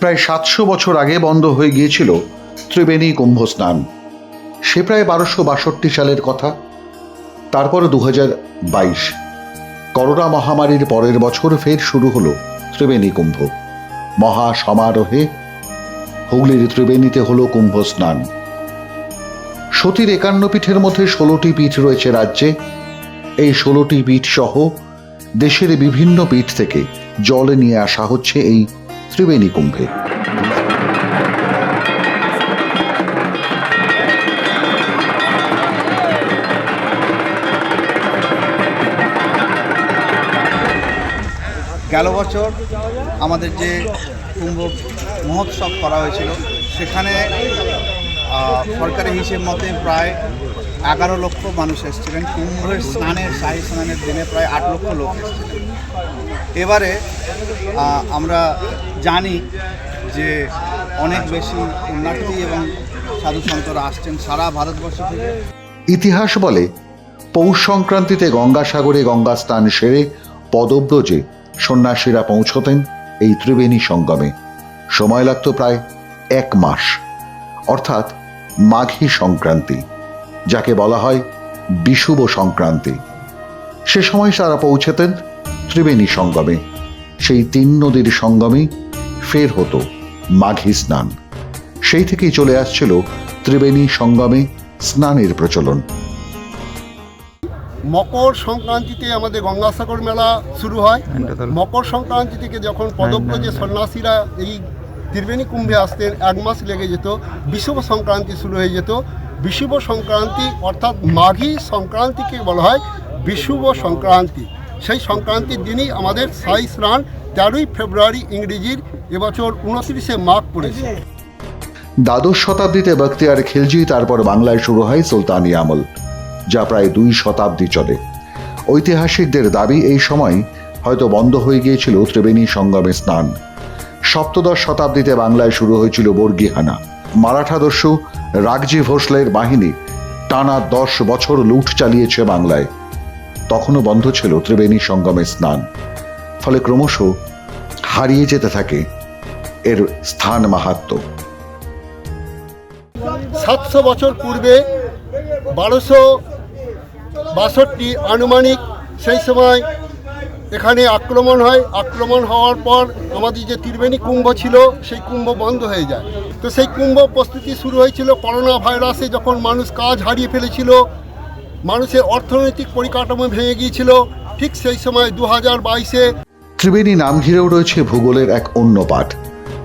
প্রায় সাতশো বছর আগে বন্ধ হয়ে গিয়েছিল ত্রিবেণী কুম্ভ স্নান সে প্রায় বারোশো বাষট্টি সালের কথা। তারপর দু হাজার বাইশ করোনা মহামারীর পরের বছর ফের শুরু হলো ত্রিবেণী কুম্ভ। মহা সমারোহে হুগলির ত্রিবেণীতে হলো কুম্ভ স্নান সতীর একান্ন পীঠের মধ্যে ষোলোটি পীঠ রয়েছে রাজ্যে। এই ষোলোটি পীঠ সহ দেশের বিভিন্ন পীঠ থেকে জল নিয়ে আসা হচ্ছে এই ত্রিবেণী কুম্ভে। গেল বছর আমাদের যে কুম্ভ মহোৎসব করা হয়েছিল, সেখানে সরকারি হিসেব মতে প্রায় এগারো লক্ষ মানুষ এসেছিলেন। কুম্ভের স্নানের, শাহী স্নানের দিনে প্রায় আট লক্ষ লোক এসেছিলেন। এবারে আমরা জানি যে অনেক বেশি পুণ্যার্থী এবং সাধু সন্তরা আসছেন সারা ভারতবর্ষ থেকে। ইতিহাস বলে, পৌষ সংক্রান্তিতে গঙ্গাসাগরে গঙ্গা স্নান সেরে পদব্রজে সন্ন্যাসীরা পৌঁছতেন এই ত্রিবেণী সঙ্গমে। সময় লাগত প্রায় এক মাস, অর্থাৎ মাঘী সংক্রান্তি, যাকে বলা হয় বিষুব সংক্রান্তি। সে সময় তারা পৌঁছতেন ত্রিবেণী সঙ্গমে। সেই তিন নদীর সঙ্গমে ফের হতো মাঘী স্নান। সেই থেকেই চলে আসছিল ত্রিবেণী সঙ্গমে স্নানের প্রচলন। মকর সংক্রান্তিতে আমাদের গঙ্গাসাগর মেলা শুরু হয়। মকর সংক্রান্তি থেকে যখন পদব্রজে সন্ন্যাসীরা এই ত্রিবেণী কুম্ভে আসতেন এক মাস লেগে যেত। বিষুব সংক্রান্তি শুরু হয়ে যেত। বিষুব সংক্রান্তি অর্থাৎ মাঘী সংক্রান্তিকে বলা হয় বিষুব সংক্রান্তি। সেই সংক্রান্তির দিনই আমাদের সাই স্নান তেরোই ফেব্রুয়ারি ইংরেজির এবছর উনত্রিশে মাঘ পড়েছে। দ্বাদশ শতাব্দীতে বখতিয়ার খিলজি তারপর বাংলায় শুরু হয় সুলতানি আমল, যা প্রায় দুই শতাব্দী চলে। ঐতিহাসিকদের দাবি এই সময় হয়তো বন্ধ হয়ে গিয়েছিল ত্রিবেণী সঙ্গমে স্নান। সপ্তদশ শতাব্দীতে বাংলায় শুরু হয়েছিল বর্গিহানা। মারাঠা দস্যু রাগজি ভোসলের বাহিনী টানা দশ বছর লুট চালিয়েছে বাংলায়। তখনও বন্ধ ছিল ত্রিবেণী সঙ্গমে স্নান। ফলে ক্রমশ হারিয়ে যেতে থাকে এর স্থান মাহাত্ম্য সাতশো বছর পূর্বে বারোশো বাষট্টি আনুমানিক সেই সময় এখানে আক্রমণ হয়। আক্রমণ হওয়ার পর আমাদের যে ত্রিবেণী কুম্ভ ছিল, সেই কুম্ভ বন্ধ হয়ে যায়। তো সেই কুম্ভ প্রস্তুতি শুরু হয়েছিল করোনা ভাইরাসে, যখন মানুষ কাজ হারিয়ে ফেলেছিল মানুষের অর্থনৈতিক পরিকাঠামো ভেঙে গিয়েছিল, ঠিক সেই সময় দু হাজার বাইশে ত্রিবেণী নাম ঘিরেও রয়েছে ভূগোলের এক অন্য পাঠ।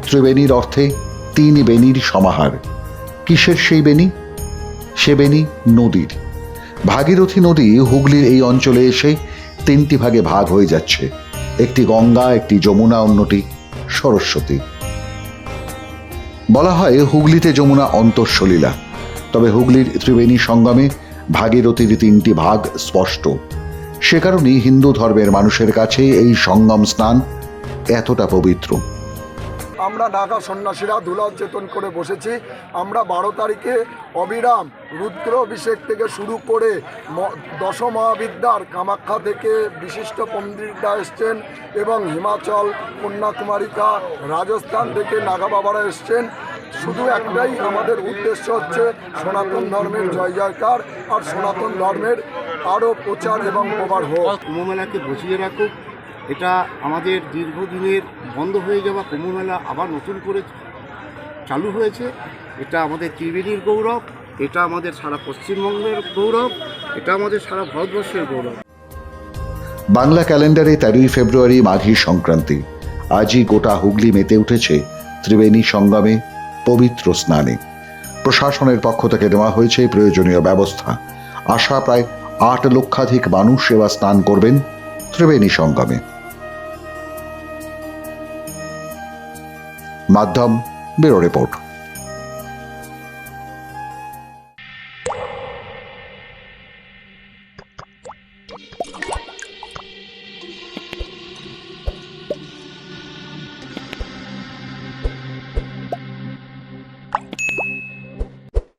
ত্রিবেণীর অর্থে তিন বেণীর সমাহার। কিসের সেই বেণী? সে বেণী নদীর। ভাগীরথী নদী হুগলির এই অঞ্চলে এসে তিনটি ভাগে ভাগ হয়ে যাচ্ছে। একটি গঙ্গা, একটি যমুনা, অন্যটি সরস্বতী। বলা হয় হুগলিতে যমুনা অন্তঃসলীলা। তবে হুগলির ত্রিবেণী সঙ্গমে ভাগীরথীর তিনটি ভাগ স্পষ্ট। সে কারণেই হিন্দু ধর্মের মানুষের কাছে এই সঙ্গম স্নান এতটা পবিত্র। আমরা নাগা সন্ন্যাসীরা ধুলাল চেতন করে বসেছি। আমরা বারো তারিখে অবিরাম রুদ্র অভিষেক থেকে শুরু করে ম- দশ মহাবিদ্যার কামাখ্যা থেকে বিশিষ্ট পণ্ডিতরা এসছেন এবং হিমাচল, কন্যাকুমারিকা, রাজস্থান থেকে নাগা বাবারা এসছেন। শুধু একটাই আমাদের উদ্দেশ্য হচ্ছে সনাতন ধর্মের জয় জয়কার আর সনাতন ধর্মের আরও প্রচার এবং প্রবার হোক কুম্ভমেলাকে বসিয়ে রাখুক। এটা আমাদের দীর্ঘদিনের বন্ধ হয়ে যাওয়া কুম্ভমেলা আবার নতুন করে চালু হয়েছে। এটা আমাদের ত্রিবেণীর গৌরব এটা আমাদের সারা পশ্চিমবঙ্গের গৌরব এটা আমাদের সারা ভারতবর্ষের গৌরব। বাংলা ক্যালেন্ডারে তেরোই ফেব্রুয়ারি মাঘী সংক্রান্তি। আজই গোটা হুগলি মেতে উঠেছে ত্রিবেণী সঙ্গমে। পবিত্র স্নানে। প্রশাসনের পক্ষ থেকে নেওয়া হয়েছে প্রয়োজনীয় ব্যবস্থা। আশা প্রায় আট লক্ষাধিক মানুষ সেবা স্নান করবেন ত্রিবেণী সঙ্গমে। মাধ্যম, ব্যুরো রিপোর্ট।